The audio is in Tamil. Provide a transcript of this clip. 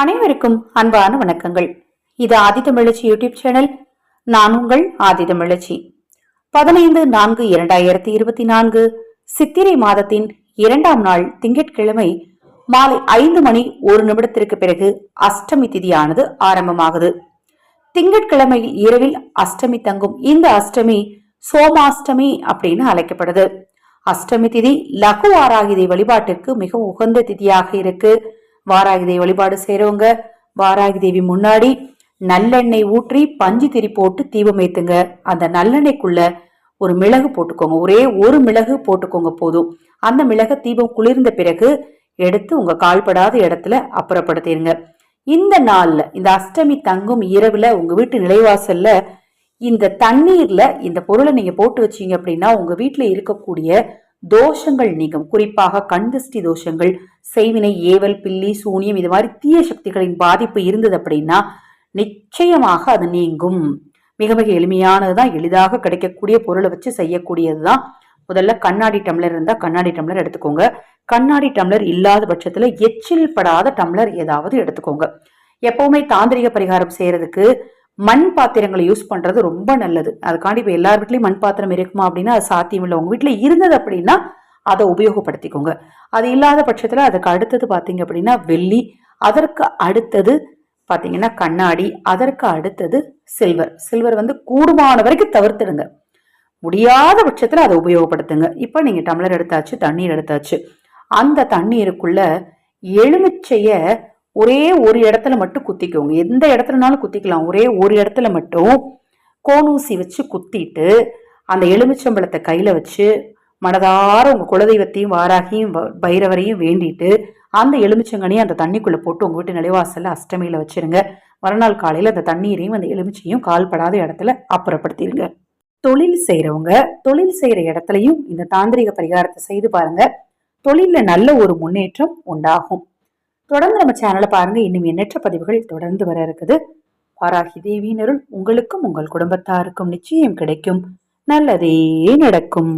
அனைவருக்கும் அன்பான வணக்கங்கள். இது ஆதித்தமிழச்சி யூடியூப் சேனல். நான் உங்கள் ஆதித்தமிழச்சி பதினைந்து நான்கு இரண்டாயிரத்தி இருபத்தி நான்கு சித்திரை மாதத்தின் இரண்டாம் நாள் திங்கட்கிழமை மாலை ஐந்து மணி ஒரு நிமிடத்திற்கு பிறகு அஷ்டமி திதியானது ஆரம்பமாகுது. திங்கட்கிழமை இரவில் அஷ்டமி தங்கும் இந்த அஷ்டமி சோமாஷ்டமி அப்படின்னு அழைக்கப்படுது. அஷ்டமி திதி லகுவாராகிதை வழிபாட்டிற்கு மிகவும் உகந்த திதியாக இருக்கு. வாராகி தேவி வழிபாடு செய்கிறவங்க வாராகி தேவி முன்னாடி நல்லெண்ணெய் ஊற்றி பஞ்சு திரி போட்டு தீபம் ஏத்துங்க. அந்த நல்லெண்ணெய்க்குள்ள ஒரு மிளகு போட்டுக்கோங்க. ஒரே ஒரு மிளகு போட்டுக்கோங்க போதும். அந்த மிளகு தீபம் குளிர்ந்த பிறகு எடுத்து உங்க கால்படாத இடத்துல அப்புறப்படுத்திடுங்க இந்த நாள்ல இந்த அஷ்டமி தங்கும் இரவுல உங்க வீட்டு நிலைவாசல்ல இந்த தண்ணீர்ல இந்த பொருளை நீங்க போட்டு வச்சீங்க அப்படின்னா உங்க வீட்டுல இருக்கக்கூடிய தோஷங்கள் நீங்கும். குறிப்பாக கண்திஷ்டி தோஷங்கள் செய்வினை ஏவல் பில்லி சூனியம் இது மாதிரி தீய சக்திகளின் பாதிப்பு இருந்தது அப்படின்னா நிச்சயமாக அது நீங்கும். மிக மிக எளிமையானதுதான் எளிதாக கிடைக்கக்கூடிய பொருளை வச்சு செய்யக்கூடியது தான். முதல்ல கண்ணாடி டம்ளர் இருந்தால் கண்ணாடி டம்ளர் எடுத்துக்கோங்க. கண்ணாடி டம்ளர் இல்லாத பட்சத்தில் எச்சில் படாத டம்ளர் ஏதாவது எடுத்துக்கோங்க. எப்பவுமே தாந்திரிக பரிகாரம் செய்யறதுக்கு மண் பாத்திரங்களை யூஸ் பண்றது ரொம்ப நல்லது. அதுக்காண்டி இப்போ எல்லார் வீட்லேயும் மண் பாத்திரம் இருக்குமா அப்படின்னா அது சாத்தியம் இல்லை. உங்க வீட்டில் இருந்தது அப்படின்னா அதை உபயோகப்படுத்திக்கோங்க. அது இல்லாத பட்சத்தில் அதுக்கு அடுத்தது பார்த்தீங்க அப்படின்னா வெள்ளி அதற்கு அடுத்தது பார்த்தீங்கன்னா கண்ணாடி அதற்கு அடுத்தது சில்வர் சில்வர் வந்து கூடுமான வரைக்கும் தவிர்த்துடுங்க. முடியாத பட்சத்தில் அதை உபயோகப்படுத்துங்க. இப்போ நீங்கள் டம்ளர் எடுத்தாச்சு தண்ணீர் எடுத்தாச்சு. அந்த தண்ணீருக்குள்ள எலுமிச்சைய ஒரே ஒரு இடத்துல மட்டும் குத்திக்கோங்க. எந்த இடத்துலனாலும் குத்திக்கலாம். ஒரே ஒரு இடத்துல மட்டும் கோணூசி வச்சு குத்திட்டு அந்த எலுமிச்சம்பழத்தை கையில் வச்சு மனதார உங்கள் குலதெய்வத்தையும் வாராகியும் வ- பைரவரையும் வேண்டிட்டு அந்த எலுமிச்சங்கனையும் அந்த தண்ணிக்குள்ளே போட்டு உங்கள் வீட்டு நிலைவாசலில் அஷ்டமியில் வச்சிருங்க. மறுநாள் காலையில் அந்த தண்ணீரையும் அந்த எலுமிச்சையும் கால்படாத இடத்துல அப்புறப்படுத்திடுங்க தொழில் செய்கிறவங்க தொழில் செய்கிற இடத்துலையும் இந்த தாந்திரிக பரிகாரத்தை செய்து பாருங்க. தொழிலில் நல்ல ஒரு முன்னேற்றம் உண்டாகும். தொடர்ந்து நம்ம சேனலை பாருங்க. இன்னும் எண்ணற்ற பதிவுகள் தொடர்ந்து வர இருக்குது. பாராகி தேவியினருள் உங்களுக்கும் உங்கள் குடும்பத்தாருக்கும் நிச்சயம் கிடைக்கும். நல்லதே நடக்கும்.